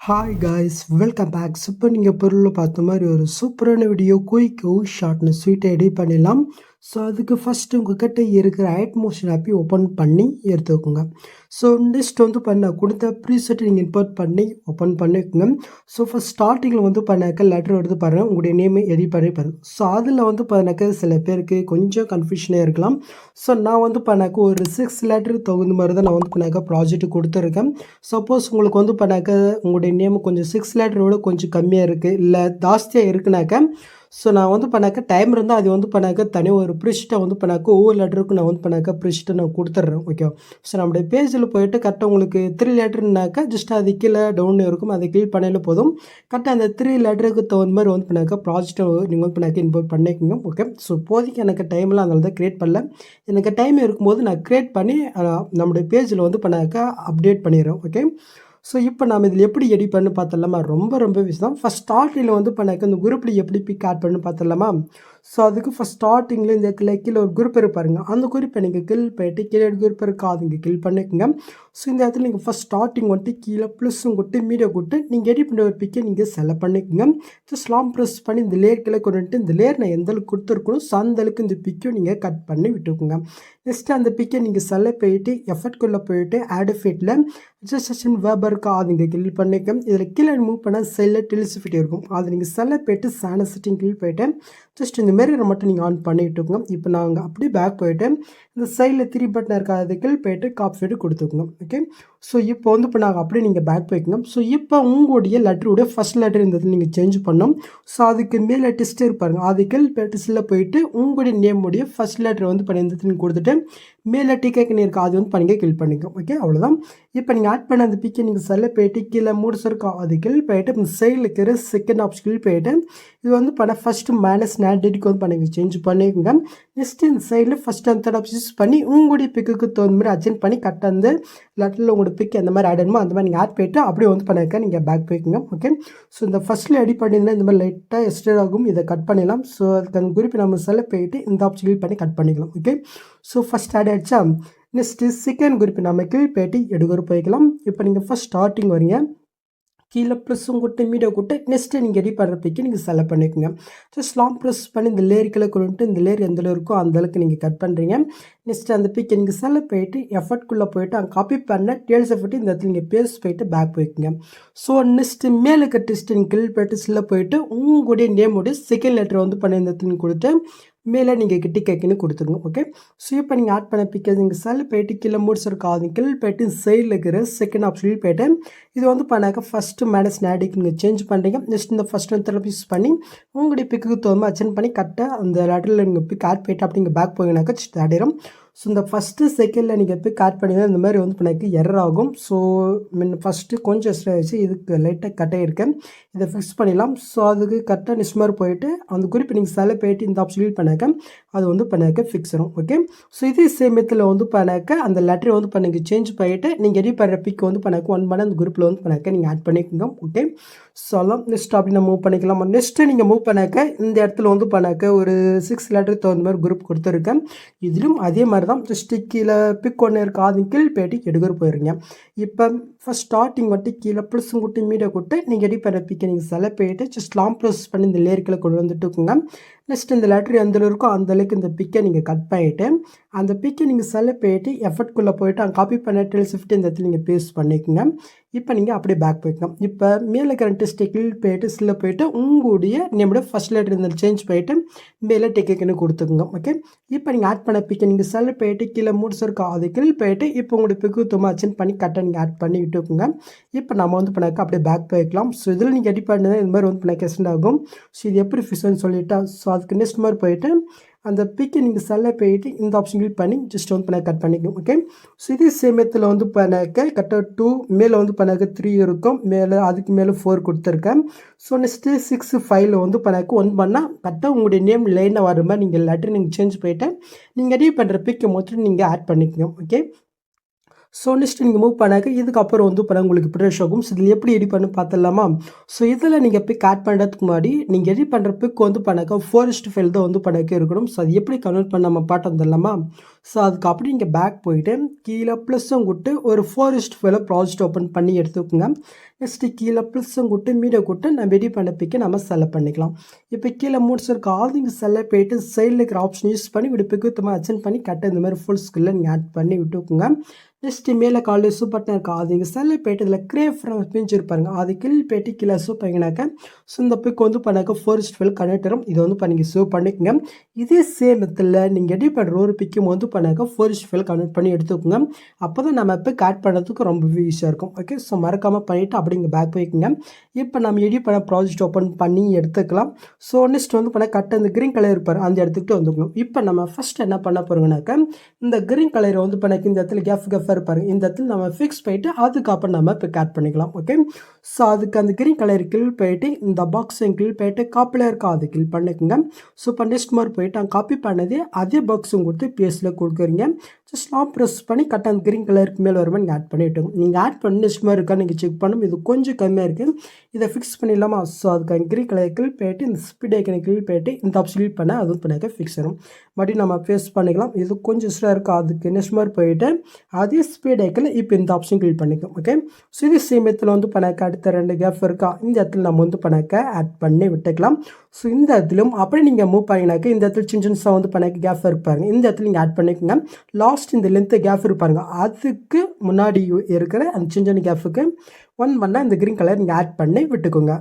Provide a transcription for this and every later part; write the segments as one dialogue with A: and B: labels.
A: Hi guys welcome back super நீங்கள் பொருளில் பார்த்த மாதிரி ஒரு சூப்பரான வீடியோ குயிக்கும் ஷார்ட்னு ஸ்வீட்டை எடிட் பண்ணிடலாம். ஸோ அதுக்கு ஃபஸ்ட்டு உங்கள்கிட்ட இருக்கிற ஐட் மோஷன் ஆப்பி ஓப்பன் பண்ணி எடுத்துக்கோங்க. ஸோ நெக்ஸ்ட் வந்து பண்ண கொடுத்த ப்ரீசெட்டை நீங்கள் இம்போர்ட் பண்ணி ஓப்பன் பண்ணிக்கோங்க. ஸோ ஃபஸ்ட் ஸ்டார்டிங்கில் வந்து பண்ணாக்க லெட்டர் எடுத்து பாருங்கள் உங்களுடைய நேமை எடிட் பண்ணி பாருங்கள் ஸோ அதில் வந்து பண்ணாக்க சில பேருக்கு கொஞ்சம் கன்ஃபியூஷனாக இருக்கலாம். ஸோ நான் வந்து பண்ணாக்க ஒரு சிக்ஸ் லெட்டர் தகுந்த மாதிரி தான் நான் வந்து பண்ணாக்க ப்ராஜெக்ட் கொடுத்துருக்கேன். சப்போஸ் உங்களுக்கு வந்து பண்ணாக்க உங்களுடைய நேம் கொஞ்சம் சிக்ஸ் லெட்டரோட கொஞ்சம் கம்மியாக இருக்குது இல்லை ஜாஸ்தியாக இருக்குனாக்க ஸோ நான் வந்து பண்ணாக்க டைம் இருந்தால் அது வந்து பண்ணாக்க தனி ஒரு ப்ரிஷ்ட்டை வந்து பண்ணாக்க ஒவ்வொரு லெட்டருக்கும் நான் வந்து பண்ணாக்க ப்ரிஷ்ட்டை நான் கொடுத்துட்றேன் ஓகே ஸோ நம்முடைய பேஜில் போயிட்டு கரெக்டாக உங்களுக்கு த்ரீ லெட்டர்னாக்கா ஜஸ்ட் அது கீழே டவுன் இருக்கும் அதை கீழ் பண்ணையில் போதும். கரெக்டாக அந்த த்ரீ லெட்டருக்கு தகுந்த மாதிரி வந்து பண்ணாக்க ப்ராஜெக்ட்டை நீங்கள் வந்து பண்ணாக்க இம்போர்ட் பண்ணிக்கோங்க ஓகே ஸோ இப்போதைக்கு எனக்கு டைம்லாம் அதனால தான் க்ரியேட் பண்ணல. எனக்கு டைம் இருக்கும்போது நான் க்ரியேட் பண்ணி நம்முடைய பேஜில் வந்து பண்ணாக்க அப்டேட் பண்ணிடுறேன் ஓகே ஸோ இப்போ நாம் இதில் எப்படி எடிட் பண்ணு பார்த்துடலாமா? ரொம்ப ரொம்ப விஷயம். ஃபஸ்ட் ஸ்டார்டிங்கில் வந்து பண்ணாக்க அந்த குரூப்பில் எப்படி பிக் ஆட் பண்ணு பார்த்துடலாமா? ஸோ அதுக்கு ஃபஸ்ட் ஸ்டார்டிங்கில் இந்த கீழே கீழே ஒரு குரூப் இருப்பாருங்க அந்த குரூப்பை நீங்கள் கில் போயிட்டு கீழே குரூப் இருக்காது இங்கே கில் பண்ணிக்கோங்க. ஸோ இந்த இடத்துல நீங்கள் ஃபஸ்ட் ஸ்டார்டிங் வந்துட்டு கீழே ப்ளஸ்ஸும் கொட்டு மீடியா கொட்டு நீங்கள் எடிட் பண்ண ஒரு பிக்கை நீங்கள் செலக்ட் பண்ணிக்கோங்க. ஜஸ்ட் லாம் ப்ரெஸ் பண்ணி இந்த லேயர் கீழே கொண்டுட்டு இந்த லேயர் நான் எந்த அளவுக்கு கொடுத்துருக்கணும் ஸோ அந்த அளவுக்கு இந்த பிக்கையும் நீங்கள் கட் பண்ணி விட்டுக்கோங்க. நெக்ஸ்ட்டு அந்த பிக்கை நீங்கள் செலக்ட் போயிட்டு எஃபர்ட்குள்ளே போயிட்டு ஆட் ஃபிட்டில் ரிஜிஸ்ட்ரேஷன் வேபருக்கு அது நீங்கள் கிளிக் பண்ணிக்க இதில் கீழே மூவ் பண்ணால் செல்லில் டெலிசிஃபிட்டி இருக்கும். அது நீங்கள் செல்ல போயிட்டு சேன செட்டிங் கிளிக் போயிட்டு ஜஸ்ட் இந்த மிரரை மட்டும் நீங்கள் ஆன் பண்ணிட்டுங்க இப்போ நாங்கள் அப்படியே பேக் போயிட்டு இந்த சைடில் த்ரீ பட்டன் இருக்காது போயிட்டு காப் கொடுத்துக்கோங்க. ஓகே ஸோ இப்போ வந்து இப்போ நாங்கள் அப்படியே நீங்கள் பேக் போய்க்குங்க. ஸோ இப்போ உங்களுடைய லெட்டருடைய ஃபஸ்ட் லெட்டர் இந்த நீங்கள் சேஞ்ச் பண்ணோம் ஸோ அதுக்கு மேலே டெஸ்ட் இருப்பாருங்க அதுக்கு கீழ் டெஸ்ட்டில் போயிட்டு உங்களுடைய நேமுடைய ஃபஸ்ட் லெட்டர் வந்து பண்ணி இந்த கொடுத்துட்டு மேலே டிக்கெட்னு இருக்கா அது வந்து பண்ணிக்க கிளிக் பண்ணிக்கோங்க. ஓகே அவ்வளோதான் இப்போ நீங்கள் ஆட் பண்ண அந்த பிக்கை நீங்கள் செல்ல போயிட்டு கீழே முடிச்சிருக்கோம் அது கீழே போயிட்டு இந்த சைடில் இருக்கிற செகண்ட் ஆப்ஷன் கீழ் போயிட்டு இது வந்து பண்ண ஃபஸ்ட்டு மைனஸ் நேட்டிக்கு வந்து பண்ணுங்க. சேஞ்ச் பண்ணிக்கோங்க. நெக்ஸ்ட் இந்த சைடில் first and third option use பண்ணி உங்களுடைய பிக்குக்கு தகுந்த மாதிரி அட்ஜென்ட் பண்ணி கரெக்டாக வந்து லெட்டரில் உங்களோட பிக் எந்த மாதிரி ஆட் ஆடணுமோ அந்த மாதிரி நீங்கள் ஆட் போயிட்டு அப்படியே வந்து பண்ணிருக்க நீங்கள் பேக் போய்க்குங்க. ஓகே ஸோ இந்த ஃபஸ்ட்டில் எடி பண்ணியிருந்தா இந்த மாதிரி லைட்டாக எஸ்டர் ஆகும். இதை கட் பண்ணிடலாம். ஸோ அதுக்கு அந்த குறிப்பு நம்ம செல்ல போயிட்டு இந்த ஆப்ஷன் பண்ணி கட் பண்ணிக்கலாம். ஓகே ஸோ ஃபஸ்ட் ஆட் ஆகிடுச்சா நெக்ஸ்ட்டு செகண்ட் குறிப்பு நம்ம கீழ்பேட்டி எடுக்கிற போய்க்கலாம். இப்போ நீங்கள் ஃபஸ்ட் ஸ்டார்டிங் வரீங்க. கீழே ப்ளஸ்ஸும் கூட்டு மீடியா கூட்டு நெக்ஸ்ட்டு நீங்கள் எடிட் பண்ணுறதுக்கு நீங்கள் செலக்ட் பண்ணிக்கோங்க. ஜஸ்ட் லாங் ப்ரெஸ் பண்ணி இந்த லேருக்குள்ளே கொண்டு இந்த லேர் எந்த இருக்கோ அந்த அளவுக்கு நீங்கள் கட் பண்ணுறீங்க நெக்ஸ்ட்டு அந்த பிக்கை நீங்கள் செலக்ட் போயிட்டு எஃபர்ட்குள்ளே போயிட்டு அங்கே காப்பி பண்ண டேல்ஸ் எஃபர்ட் இந்த இடத்துல நீங்கள் பேஸ்ட் போயிட்டு பேக் போய்க்குங்க. ஸோ நெக்ஸ்ட்டு மேலே இருக்க டெஸ்ட் நீங்கள் கிளிக் போயிட்டு சில்ல போயிட்டு உங்களுடைய நேமுடைய செகண்ட் லெட்டர் வந்து பண்ணி இந்த இடத்துல கொடுத்து மேலே நீங்கள் கிட்டி கேக்குன்னு கொடுத்துருங்க ஓகே ஸோ இப்போ நீங்கள் ஆட் பண்ண பிக்கை நீங்கள் செல் போயிட்டு கீழே முடிச்சிருக்கா அது கீழே போயிட்டு சைடில் இருக்கிற செகண்ட் ஆப்ஷனில் போய்ட்டு இது வந்து பண்ணாக்க ஃபஸ்ட்டு மேனஸ் நேடிக்கு நீங்கள் சேஞ்ச் பண்ணுறீங்க நெக்ஸ்ட் இந்த ஃபஸ்ட் ஒன் யூஸ் பண்ணி உங்களுடைய பிக்குக்கு தகுந்த அச்சன் பண்ணி கரெக்டாக அந்த லெட்டரில் நீங்கள் பிக் ஆட் போயிட்டு அப்படிங்க பேக் போயினாக்கா ஜஸ்ட் ஸோ இந்த ஃபஸ்ட்டு செகண்டில் நீங்கள் போய் கட் பண்ணி இந்த மாதிரி வந்து எனக்கு எரர் ஆகும். ஸோ மின் ஃபஸ்ட்டு கொஞ்சம் எக்ஸ்ட்ரா ஆயிடுச்சு. இதுக்கு லைட்டாக கட் ஆகிருக்கேன் இதை ஃபிக்ஸ் பண்ணிடலாம். ஸோ அதுக்கு கரெக்டாக நெக்ஸ்ட் மாதிரி போயிட்டு அந்த குறிப்பு நீங்கள் செல போயிட்டு இந்த ஆப்ஷன் யூஸ் பண்ணாக்க அது வந்து பண்ணாக்க ஃபிக்ஸ் ஆகும் ஓகே ஸோ இதே சேமியத்தில் வந்து பண்ணாக்க அந்த லெட்டரை வந்து பண்ணி சேஞ்ச் பண்ணிவிட்டு நீங்கள் எடிட் பண்ணுற பிக் வந்து பண்ணாக்க ஒன் பண்ண அந்த குரூப்பில் வந்து பண்ணாக்க நீங்கள் ஆட் பண்ணிக்கோங்க ஓகே ஸோ எல்லாம் நெக்ஸ்ட் அப்படி நம்ம மூவ் பண்ணிக்கலாம்? நெக்ஸ்ட்டு நீங்கள் மூவ் பண்ணாக்க இந்த இடத்துல வந்து பண்ணாக்க ஒரு சிக்ஸ் லெட்டர் தகுந்த மாதிரி குரூப் கொடுத்துருக்கேன். இதிலும் அதே மாதிரி தான் ஸ்டிக்கில் பிக் ஒன்று இருக்கா கீழ் பேட்டி எடுக்கிற போயிருங்க. இப்போ ஃபஸ்ட் ஸ்டார்டிங் மட்டும் கீழே ப்ளஸும் கொட்டு மீடியா கூட்டு நீங்கள் ரெடி பண்ணுற பிக்கை நீங்கள் செலக்ட் போயிட்டு ஜஸ்ட் லாங் ப்ளஸ் பண்ணி இந்த லேயர்களை கொண்டு வந்துட்டுக்குங்க நெக்ஸ்ட் இந்த லெட்டர் எந்த இருக்கோ அந்தளவுக்கு இந்த பிக்கை நீங்கள் கட் பண்ணிவிட்டு அந்த பிக்கை நீங்கள் செலக்ட் போயிட்டு எஃபர்ட்குள்ளே போயிட்டு அங்கே காப்பி பண்ண டெல் ஷிஃப்ட் இந்த இடத்துல நீங்கள் பேஸ்ட் பண்ணிக்கோங்க. இப்போ நீங்கள் அப்படியே பேக் போய்க்கலாம் இப்போ மேலே இருக்கிற டெஸ்டிக்கில் போயிட்டு சில்ல போயிட்டு உங்களுடைய நம்மளோட ஃபஸ்ட் லெட்டர் இந்த சேஞ்ச் போயிட்டு மேலே டிக்கெட்னு கொடுத்துக்குங்க. ஓகே இப்போ நீங்கள் ஆட் பண்ண பிக்கை நீங்கள் செல்ல போயிட்டு கீழே முடிச்சிருக்கா அது கீழ் போயிட்டு இப்போ உங்களுடைய பிக்கு தும்மா அச்சன் பண்ணி கரெக்டாக நீங்கள் ஆட் பண்ணி விட்டுக்குங்க. இப்போ நம்ம வந்து பண்ணாக்க அப்படியே பேக் போய்க்கலாம். ஸோ இதில் நீங்கள் எடிட் பண்ணது இந்த மாதிரி வந்து பண்ண கெஸ்ட் ஆகும். ஸோ இது எப்படி ஃபிஷன் சொல்லிட்டா ஸோ அதுக்கு நெக்ஸ்ட் மாதிரி போயிட்டு அந்த பிக்கை நீங்கள் செல்ல போயிட்டு இந்த ஆப்ஷன் கிளிக் பண்ணி ஜஸ்ட் வந்து பண்ண கட் பண்ணிக்கணும் ஓகே ஸோ இதே சேமியத்தில் வந்து பண்ணக்க கரெக்டாக டூ மேலே வந்து பண்ணக்க த்ரீ இருக்கும். மேலே அதுக்கு மேலே ஃபோர் கொடுத்துருக்கேன். ஸோ நெக்ஸ்ட்டு சிக்ஸ் ஃபைவ்ல வந்து பண்ணக்கு ஒன் பண்ணால் கரெக்டாக உங்களுடைய நேம் லைனாக வர மாதிரி நீங்கள் லெட்டர் நீங்கள் சேஞ்ச் போயிட்டு நீங்கள் ரெடி பண்ணுற பிக்கை மொத்தம் நீங்கள் ஆட் பண்ணிக்கணும் ஓகே ஸோ நெக்ஸ்ட் நீங்கள் மூவ் பண்ணாக்க இதுக்கப்புறம் வந்து இப்போ உங்களுக்கு ப்ரெஷ் ஆகும் ஸோ இதில் எப்படி எடிட் பண்ணி பார்த்துடலாமா? ஸோ இதில் நீங்கள் பிக் ஆட் பண்ணுறதுக்கு முன்னாடி நீங்கள் எடிட் பண்ணுற பிக் வந்து பண்ணாக்க ஃபோரஸ்ட் ஃபைல் தான் வந்து பண்ணாக்க இருக்கணும். ஸோ அது எப்படி கன்வெர்ட் பண்ண நம்ம பாட்டு வந்துடலாமா? ஸோ அதுக்கு அப்படி நீங்கள் பேக் போயிட்டு கீழே ப்ளஸ்ஸும் கொடுத்து ஒரு ஃபோரஸ்ட் ஃபைலை ப்ராஜெக்ட் ஓப்பன் பண்ணி எடுத்துக்கோங்க. நெக்ஸ்ட்டு கீழே ப்ளஸ்ஸும் கூட்டு மீடியோ கொடுத்து நம்ம எடிட் பண்ண பிக்கை நம்ம செலக்ட் பண்ணிக்கலாம். இப்போ கீழே மூணு இருக்க? ஆதிங்க செலக்ட் போயிட்டு சைடில் இருக்கிற ஆப்ஷன் யூஸ் பண்ணி இப்படி பிக்கு சுத்தமாக அச்சன் பண்ணி கட்ட இந்த மாதிரி ஃபுல் ஸ்கில்லை நீங்கள் ஆட் பண்ணி விட்டுக்கோங்க. நெக்ஸ்ட்டு மேலே காலில் சூப்பர்ட்னா இருக்கா? அது இங்கே செல்ல போயிட்டு இதில் கிரேஃப் பிஞ்சு பிரிஞ்சிருப்பாருங்க அது கில் போயிட்டு கீழே சூப் பண்ணிங்கனாக்க ஸோ இந்த பிக் வந்து பண்ணாக்க ஃபோரஸ்ட் ஃபெல் கனெக்டரும் இதை வந்து பண்ணி சேவ் பண்ணிக்கோங்க. இதே சேம் நீங்கள் எடிட் பண்ணுற ஒரு பிக்கும் வந்து பண்ணாக்க ஃபோரஸ்ட் ஃபெல் கனெக்ட் பண்ணி எடுத்துக்கோங்க. அப்போ தான் நம்ம பிக் ஆட் பண்ணுறதுக்கு ரொம்பவே ஈஸியாக இருக்கும். ஓகே ஸோ மறக்காமல் பண்ணிவிட்டு அப்படி இங்கே பேக் போய்க்குங்க. இப்போ நம்ம எடிட் பண்ண ப்ராஜெக்ட் ஓப்பன் பண்ணி எடுத்துக்கலாம். ஸோ நெக்ஸ்ட் வந்து பண்ண கட்ட இந்த க்ரீன் கலர் இருப்பார் அந்த இடத்துக்கு வந்துக்கணும் இப்போ நம்ம ஃபஸ்ட் என்ன பண்ண போகிறோங்கனாக்கா இந்த க்ரீன் கலரை வந்து பண்ணாக்க இந்த இடத்துல கேஃப் கேஃப் ஆஃபர் பாருங்கள் இந்த இடத்துல நம்ம ஃபிக்ஸ் போயிட்டு அதுக்கப்புறம் நம்ம இப்போ கேட் பண்ணிக்கலாம் ஓகே ஸோ அதுக்கு அந்த கிரீன் கலர் கில் போயிட்டு இந்த பாக்ஸையும் கில் போயிட்டு காப்பில் இருக்கா அது கில் பண்ணிக்கோங்க. ஸோ இப்போ நெக்ஸ்ட் மாதிரி போயிட்டு அங்கே காப்பி பண்ணது அதே பாக்ஸும் கொடுத்து பிஎஸ்சில் கொடுக்குறீங்க. ஜஸ்ட் நான் ப்ரெஸ் பண்ணி கரெக்டாக அந்த கிரீன் கலருக்கு மேலே வருமா நீங்கள் ஆட் பண்ணிவிட்டு நீங்கள் ஆட் பண்ணி நெக்ஸ்ட் மாதிரி இருக்கா நீங்கள் செக் பண்ணும் இது கொஞ்சம் கம்மியாக இருக்குது இதை ஃபிக்ஸ் பண்ணிடலாமா? ஸோ அதுக்கு அந்த கிரீன் கலர் கில் போயிட்டு இந்த ஸ்பீட் ஐக்கனை கில் போயிட்டு இந்த ஆப்ஷன் பண்ண அதுவும் பண்ணாக்க ஃபிக்ஸ் ஆகும் மறுபடியும் நம்ம ஃபேஸ் பண்ணிக்கலாம். இது கொஞ்சம் இஷ்டாக இருக்கா அதுக்கு நெக்ஸ்ட் மாதிரி போயிட்டு அதே ஸ்பீட் ஐக்கில் இப்போ இந்த ஆப்ஷன் கிளிக் பண்ணிக்கும் ஓகே ஸோ இது வந்து பண்ணாக்க அடுத்த ரெண்டு கேப் இருக்கா? இந்த இடத்துல நம்ம வந்து பணக்க ஆட் பண்ணி விட்டுக்கலாம். ஸோ இந்த இடத்துலையும் அப்படியே நீங்கள் மூவ் பண்ணிங்கனாக்க இந்த இடத்துல சின்ன சின்னசாக வந்து பணக்க கேப் இருப்பாருங்க இந்த இடத்துல நீங்கள் ஆட் பண்ணிக்கோங்க. லாஸ்ட் இந்த லென்த்து கேப் இருப்பாருங்க அதுக்கு முன்னாடி இருக்கிற அந்த சின்ன சின்ன கேஃபுக்கு ஒன் பண்ணால் இந்த க்ரீன் கலர் நீங்கள் ஆட் பண்ணி விட்டுக்கோங்க.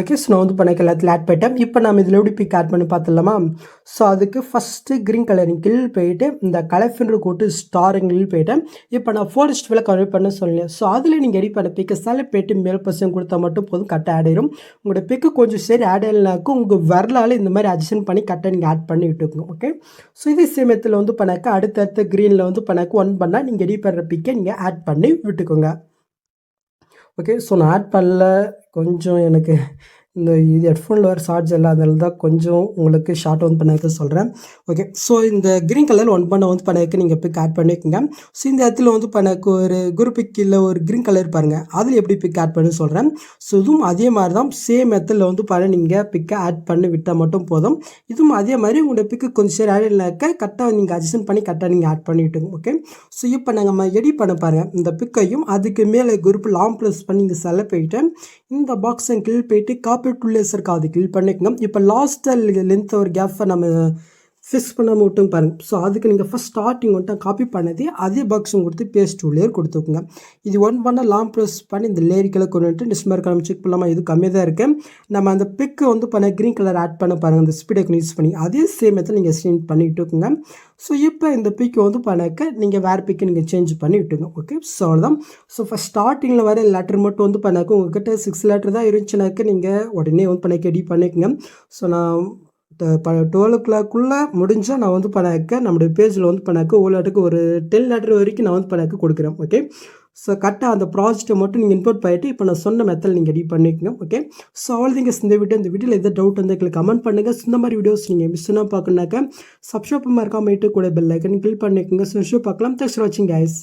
A: ஓகே ஸோ நான் வந்து பண்ண எல்லாத்தில் ஆட் பண்ணிட்டேன். இப்போ நம்ம இதில் எப்படி பிக் ஆட் பண்ணி பார்த்துடலாமா? ஸோ அதுக்கு ஃபஸ்ட்டு க்ரீன் கலரிங் கில் போயிட்டு இந்த கலஃபின்ற கூட்டு ஸ்டாரிங்கில் போயிட்டேன். இப்போ நான் ஃபோரஸ்ட் வேலை கன்வெர்ட் பண்ண சொன்னேன் ஸோ அதில் நீங்கள் எடி பண்ண பிக்கை செலக்ட் போயிட்டு மேல் பர்சன் கொடுத்தா மட்டும் போதும் கரெக்டாக ஆட் ஆயிடும் உங்களோட பிக்கு கொஞ்சம் சரி ஆட் ஆகலைனாக்கும் உங்கள் வரலால் இந்த மாதிரி அட்ஜஸ்ட் பண்ணி கரெக்டாக நீங்கள் ஆட் பண்ணி விட்டுக்கணும் ஓகே ஸோ இதே சமயத்தில் வந்து பண்ணாக்க அடுத்தடுத்த க்ரீனில் வந்து பண்ணாக்க ஒன் பண்ணால் நீங்கள் எடி பண்ணுற பிக்கை நீங்கள் ஆட் பண்ணி விட்டுக்கோங்க. ஓகே ஸோ நான் ஆட் பண்ணல கொஞ்சம் எனக்கு இந்த இது ஹெட்ஃபோனில் வர சார்ஜ் இல்லாதனால தான் கொஞ்சம் உங்களுக்கு ஷார்ட் ஒன் பண்ணதுக்கு சொல்கிறேன் ஓகே ஸோ இந்த க்ரீன் கலர் ஒன் பண்ண வந்து பண்ணதுக்கு நீங்கள் பிக் ஆட் பண்ணிக்கோங்க. ஸோ இந்த இடத்துல வந்து பண்ணக்கு ஒரு குரு பிக் இல்லை ஒரு க்ரீன் கலர் பாருங்கள் அதில் எப்படி பிக் ஆட் பண்ணு சொல்கிறேன் ஸோ இதுவும் அதே மாதிரி தான் சேம் மெத்தில் வந்து பண்ண நீங்கள் பிக்கை ஆட் பண்ணி விட்டால் மட்டும் போதும். இதுவும் அதே மாதிரி உங்களோட பிக்கு கொஞ்சம் சரி ஆட் இல்லைனாக்க கரெக்டாக நீங்கள் அட்ஜஸ்ட் பண்ணி கரெக்டாக நீங்கள் ஆட் பண்ணிவிட்டுங்க ஓகே ஸோ இப்போ நாங்கள் நம்ம எடிட் பண்ண பாருங்கள் இந்த பிக்கையும் அதுக்கு மேலே குரூப் லாங் ப்ரெஸ் பண்ணி இங்கே செல போயிட்டு இந்த பாக்ஸை கிளிக் போயிட்டு காப்பி டு லேசருக்கு அது கிளிக் பண்ணிக்கோங்க இப்போ லாஸ்ட்டில் லென்த் ஒரு கேப்பை நம்ம ஃபிக்ஸ் பண்ணாமல் விட்டும் பாருங்கள் ஸோ அதுக்கு நீங்கள் ஃபஸ்ட் ஸ்டார்டிங் வந்துட்டு காப்பி பண்ணதே அதே பாக்ஸும் கொடுத்து பேஸ்ட் டூ லேயர் கொடுத்துக்குங்க. இது ஒன் பண்ண லாங் ப்ரெஸ் பண்ணி இந்த லேரிக்கெல்லாம் கொண்டு வந்துட்டு நெக்ஸ்ட் நம்ம செக் பண்ணலாமா? இது கம்மியாக தான் இருக்குது நம்ம அந்த பிக்கு வந்து பண்ண க்ரீன் கலர் ஆட் பண்ண பாருங்கள் அந்த ஸ்பீடை யூஸ் பண்ணி அதே சேம் மெத்தட் நீங்கள் சேஞ்ச் பண்ணி விட்டுக்குங்க ஸோ இப்போ இந்த பிக்கை வந்து பண்ணாக்க நீங்கள் வேறு பிக்கு நீங்கள் சேஞ்ச் பண்ணி விட்டுங்க ஓகே ஸோ அவ்வளோதான் ஸோ ஃபஸ்ட் ஸ்டார்டிங்கில் வர லெட்டர் மட்டும் வந்து பண்ணாக்க உங்கள்கிட்ட சிக்ஸ் லெட்டர் தான் இருந்துச்சுனாக்க நீங்கள் உடனே வந்து பண்ணாக்க எடி பண்ணிக்கோங்க. ஸோ நான் டுவெல் ஓ கிளாக்குள்ளே முடிஞ்சால் நான் வந்து பண்ணாக்க நம்முடைய பேஜில் வந்து பண்ணாக்க ஓலாட்டுக்கு ஒரு டென் லெட்டர் வரைக்கும் நான் வந்து பணக்க கொடுக்குறேன் ஓகே ஸோ கரெக்டாக அந்த ப்ராஜெக்ட்டை மட்டும் நீங்கள் இன்போர்ட் பண்ணிட்டு இப்போ நான் சொன்ன மெத்தட் நீங்கள் ரெடி பண்ணிக்கோங்க ஓகே ஸோ அவ்வளோ திங்கஸ் இந்த வீடியோ இந்த வீடியோவில் எதாவது டவுட் வந்து எங்களுக்கு கமெண்ட் பண்ணுங்கள் இந்த மாதிரி வீடியோஸ் நீங்கள் மிஸ்ஸுனா பார்க்கணுனாக்கா சப்ஸ்கிரைப் மறக்காம கூட பெல் ஐக்கன் கிளிக் பண்ணிக்கோங்க. ஸோ ஷோ பார்க்கலாம். தேங்க்ஸ் ஃபார் வாட்சிங் கைஸ்